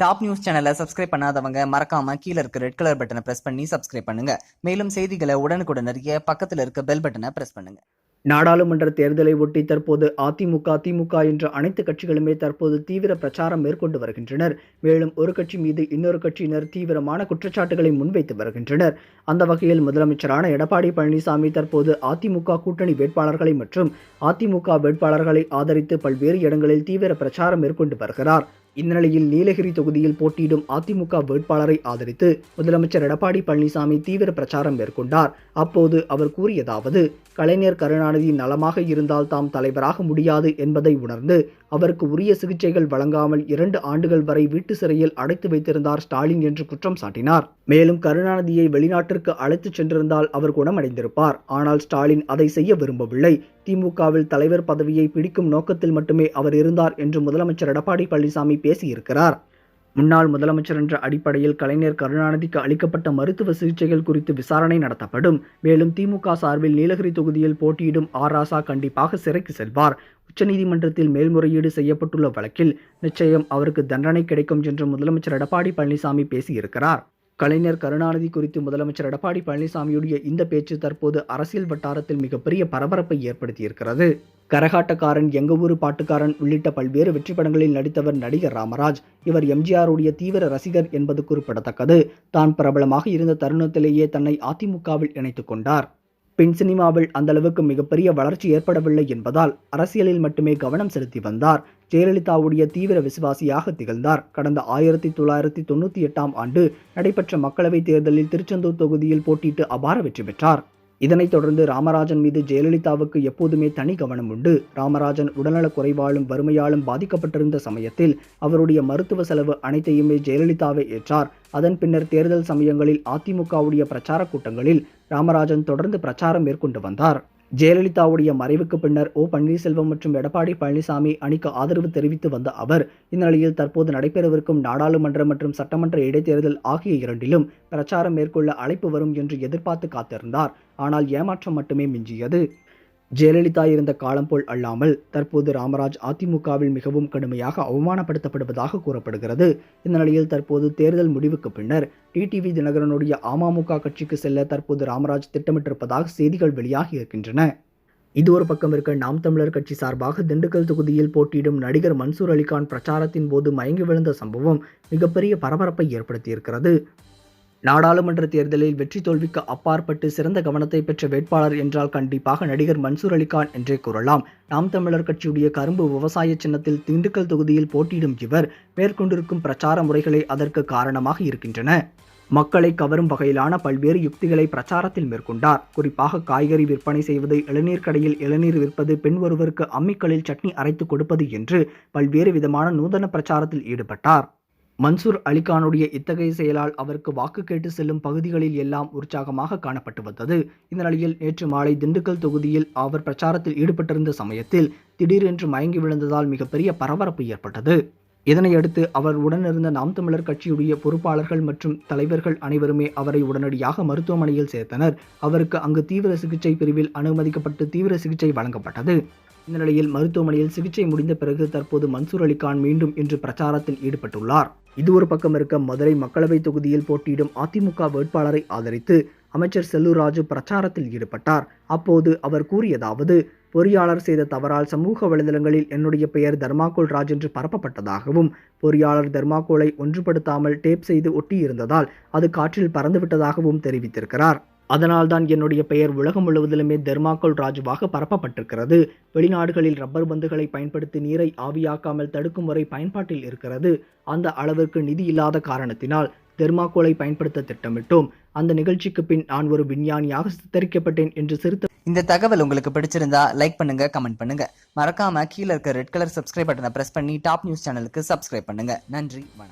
Top news சேனலை subscribe பண்ணாதவங்க மறக்காம கீழே இருக்க ரெட் கலர் பட்டனை பிரஸ் பண்ணி சப்ஸ்கிரைப் பண்ணுங்க. மேலும் செய்திகளை உடனுக்குடன் அறிய பக்கத்தில் இருக்க பெல் பட்டனை பிரஸ் பண்ணுங்க. நாடாளுமன்ற தேர்தலை ஒட்டி தற்போது அதிமுக திமுக என்ற அனைத்து கட்சிகளுமே தற்போது தீவிர பிரச்சாரம் மேற்கொண்டு வருகின்றனர். மேலும் ஒரு கட்சி மீது இன்னொரு கட்சியினர் தீவிரமான குற்றச்சாட்டுகளை முன்வைத்து வருகின்றனர். அந்த வகையில் முதலமைச்சரான எடப்பாடி பழனிசாமி தற்போது அதிமுக கூட்டணி வேட்பாளர்களை மற்றும் அதிமுக வேட்பாளர்களை ஆதரித்து பல்வேறு இடங்களில் தீவிர பிரச்சாரம் மேற்கொண்டு வருகிறார். இந்நிலையில் நீலகிரி தொகுதியில் போட்டியிடும் அதிமுக வேட்பாளரை ஆதரித்து முதலமைச்சர் எடப்பாடி பழனிசாமி தீவிர பிரச்சாரம் மேற்கொண்டார். அப்போது அவர் கூறியதாவது கலைஞர் கருணாநிதி நலமாக இருந்தால் தாம் தலைவராக முடியாது என்பதை உணர்ந்து அவருக்கு உரிய சிகிச்சைகள் வழங்காமல் இரண்டு ஆண்டுகள் வரை வீட்டு சிறையில் அடைத்து வைத்திருந்தார் ஸ்டாலின் என்று குற்றம் சாட்டினார். மேலும் கருணாநிதியை வெளிநாட்டிற்கு அழைத்துச் சென்றிருந்தால் அவர் குணமடைந்திருப்பார். ஆனால் ஸ்டாலின் அதை செய்ய விரும்பவில்லை. திமுகவில் தலைவர் பதவியை பிடிக்கும் நோக்கத்தில் மட்டுமே அவர் இருந்தார் என்று முதலமைச்சர் எடப்பாடி பழனிசாமி பேசியிருக்கிறார். முன்னாள் முதலமைச்சர் என்ற அடிப்படையில் கலைஞர் கருணாநிதிக்கு அளிக்கப்பட்ட மருத்துவ சிகிச்சைகள் குறித்து விசாரணை நடத்தப்படும். மேலும் திமுக சார்பில் நீலகிரி தொகுதியில் போட்டியிடும் ஆர் ராசா கண்டிப்பாக சிறைக்கு செல்வார். உச்சநீதிமன்றத்தில் மேல்முறையீடு செய்யப்பட்டுள்ள வழக்கில் நிச்சயம் அவருக்கு தண்டனை கிடைக்கும் என்று முதலமைச்சர் எடப்பாடி பழனிசாமி பேசியிருக்கிறார். கலைஞர் கருணாநிதி குறித்து முதலமைச்சர் எடப்பாடி பழனிசாமியுடைய இந்த பேச்சு தற்போது அரசியல் வட்டாரத்தில் மிகப்பெரிய பரபரப்பை ஏற்படுத்தியிருக்கிறது. கரகாட்டக்காரன் எங்க ஊரு பாட்டுக்காரன் உள்ளிட்ட பல்வேறு வெற்றி படங்களில் நடித்தவர் நடிகர் ராமராஜ். இவர் எம்ஜிஆருடைய தீவிர ரசிகர் என்பது குறிப்பிடத்தக்கது. தான் பிரபலமாக இருந்த தருணத்திலேயே தன்னை அதிமுகவில் இணைத்துக் கொண்டார். பின் சினிமாவில் அந்தளவுக்கு மிகப்பெரிய வளர்ச்சி ஏற்படவில்லை என்பதால் அரசியலில் மட்டுமே கவனம் செலுத்தி வந்தார். ஜெயலலிதாவுடைய தீவிர விசுவாசியாக திகழ்ந்தார். கடந்த ஆயிரத்தி தொள்ளாயிரத்தி தொண்ணூற்றி எட்டாம் ஆண்டு நடைபெற்ற மக்களவைத் தேர்தலில் திருச்செந்தூர் தொகுதியில் போட்டியிட்டு அபார வெற்றி பெற்றார். இதனைத் தொடர்ந்து ராமராஜன் மீது ஜெயலலிதாவுக்கு எப்போதுமே தனி கவனம் உண்டு. ராமராஜன் உடல்நலக் குறைவாலும் வறுமையாலும் பாதிக்கப்பட்டிருந்த சமயத்தில் அவருடைய மருத்துவ செலவு அனைத்தையுமே ஜெயலலிதாவை ஏற்றார். அதன் பின்னர் தேர்தல் சமயங்களில் அதிமுகவுடைய பிரச்சார கூட்டங்களில் ராமராஜன் தொடர்ந்து பிரச்சாரம் மேற்கொண்டு வந்தார். ஜெயலலிதாவுடைய மறைவுக்கு பின்னர் ஓ. பன்னீர்செல்வம் மற்றும் எடப்பாடி பழனிசாமி அணிக்கு ஆதரவு தெரிவித்து வந்த அவர் இந்நிலையில் தற்போது நடைபெறவிருக்கும் நாடாளுமன்ற மற்றும் சட்டமன்ற இடைத்தேர்தல் ஆகிய இரண்டிலும் பிரச்சாரம் மேற்கொள்ள அழைப்பு வரும் என்று எதிர்பார்த்து காத்திருந்தார். ஆனால் ஏமாற்றம் மட்டுமே மிஞ்சியது. ஜெயலலிதா இருந்த காலம் போல் அல்லாமல் தற்போது ராமராஜ் அதிமுகவில் மிகவும் கடுமையாக அவமானப்படுத்தப்படுவதாக கூறப்படுகிறது. இந்த நிலையில் தற்போது தேர்தல் முடிவுக்கு பின்னர் டிடிவி தினகரனுடைய அமமுக கட்சிக்கு செல்ல தற்போது ராமராஜ் திட்டமிட்டிருப்பதாக செய்திகள் வெளியாகி இருக்கின்றன. இது ஒரு பக்கம் இருக்க நாம் தமிழர் கட்சி சார்பாக திண்டுக்கல் தொகுதியில் போட்டியிடும் நடிகர் மன்சூர் அலிகான் பிரச்சாரத்தின் போது மயங்கி விழுந்த சம்பவம் மிகப்பெரிய பரபரப்பை ஏற்படுத்தியிருக்கிறது. நாடாளுமன்ற தேர்தலில் வெற்றி தோல்விக்கு அப்பாற்பட்டு சிறந்த கவனத்தை பெற்ற வேட்பாளர் என்றால் கண்டிப்பாக நடிகர் மன்சூர் அலிகான் என்றே கூறலாம். நாம் தமிழர் கட்சியுடைய கரும்பு விவசாய சின்னத்தில் திண்டுக்கல் தொகுதியில் போட்டியிடும் இவர் மேற்கொண்டிருக்கும் பிரச்சார முறைகளை அதற்கு காரணமாக இருக்கின்றன. மக்களை கவரும் வகையிலான பல்வேறு யுக்திகளை பிரச்சாரத்தில் மேற்கொண்டார். குறிப்பாக காய்கறி விற்பனை செய்வது இளநீர் கடையில் இளநீர் விற்பது பெண் ஒருவருக்கு அம்மிக்களில் சட்னி அரைத்து கொடுப்பது என்று பல்வேறு விதமான நூதன பிரச்சாரத்தில் ஈடுபட்டார். மன்சூர் அலிகானுடைய இத்தகைய செயலால் அவருக்கு வாக்கு கேட்டு செல்லும் பகுதிகளில் எல்லாம் உற்சாகமாக காணப்பட்டு வந்தது. இந்த நிலையில் நேற்று மாலை திண்டுக்கல் தொகுதியில் அவர் பிரச்சாரத்தில் ஈடுபட்டிருந்த சமயத்தில் திடீரென்று மயங்கி விழுந்ததால் மிகப்பெரிய பரபரப்பு ஏற்பட்டது. இதனையடுத்து அவர் உடனிருந்த நாம் தமிழர் கட்சியுடைய பொறுப்பாளர்கள் மற்றும் தலைவர்கள் அனைவருமே அவரை உடனடியாக மருத்துவமனையில் சேர்த்தனர். அவருக்கு அங்கு தீவிர சிகிச்சை பிரிவில் அனுமதிக்கப்பட்டு தீவிர சிகிச்சை வழங்கப்பட்டது. இந்த நிலையில் மருத்துவமனையில் சிகிச்சை முடிந்த பிறகு தற்போது மன்சூர் அலிகான் மீண்டும் இன்று பிரச்சாரத்தில் ஈடுபட்டுள்ளார். இது ஒரு பக்கம் இருக்க மதுரை மக்களவைத் தொகுதியில் போட்டியிடும் அதிமுக வேட்பாளரை ஆதரித்து அமைச்சர் செல்லூர் ராஜு பிரச்சாரத்தில் ஈடுபட்டார். அப்போது அவர் கூறியதாவது பொறியாளர் செய்த தவறால் சமூக வலைதளங்களில் என்னுடைய பெயர் தர்மாகோல் ராஜ் என்று பரப்பப்பட்டதாகவும் பொறியாளர் தர்மாகோலை ஒன்றுபடுத்தாமல் டேப் செய்து ஒட்டியிருந்ததால் அது காற்றில் பறந்துவிட்டதாகவும் தெரிவித்திருக்கிறார். அதனால்தான் என்னுடைய பெயர் உலகம் முழுவதிலுமே தெர்மாக்கோல் ராஜுவாக பரப்பப்பட்டிருக்கிறது. வெளிநாடுகளில் ரப்பர் பந்துகளை பயன்படுத்தி நீரை ஆவியாக்காமல் தடுக்கும் முறை பயன்பாட்டில் இருக்கிறது. அந்த அளவிற்கு நிதி இல்லாத காரணத்தினால் தெர்மாக்கோலை பயன்படுத்த திட்டமிட்டோம். அந்த நிகழ்ச்சிக்கு பின் நான் ஒரு விஞ்ஞானியாக சித்தரிக்கப்பட்டேன் என்று சிறுத்த இந்த தகவல் உங்களுக்கு பிடிச்சிருந்தா லைக் பண்ணுங்க கமெண்ட் பண்ணுங்க. மறக்காம கீழ இருக்க ரெட் கலர் சப்ஸ்கிரைப் பட்டனை பிரஸ் பண்ணி டாப் நியூஸ் சேனலுக்கு சப்ஸ்கிரைப் பண்ணுங்க. நன்றி வணக்கம்.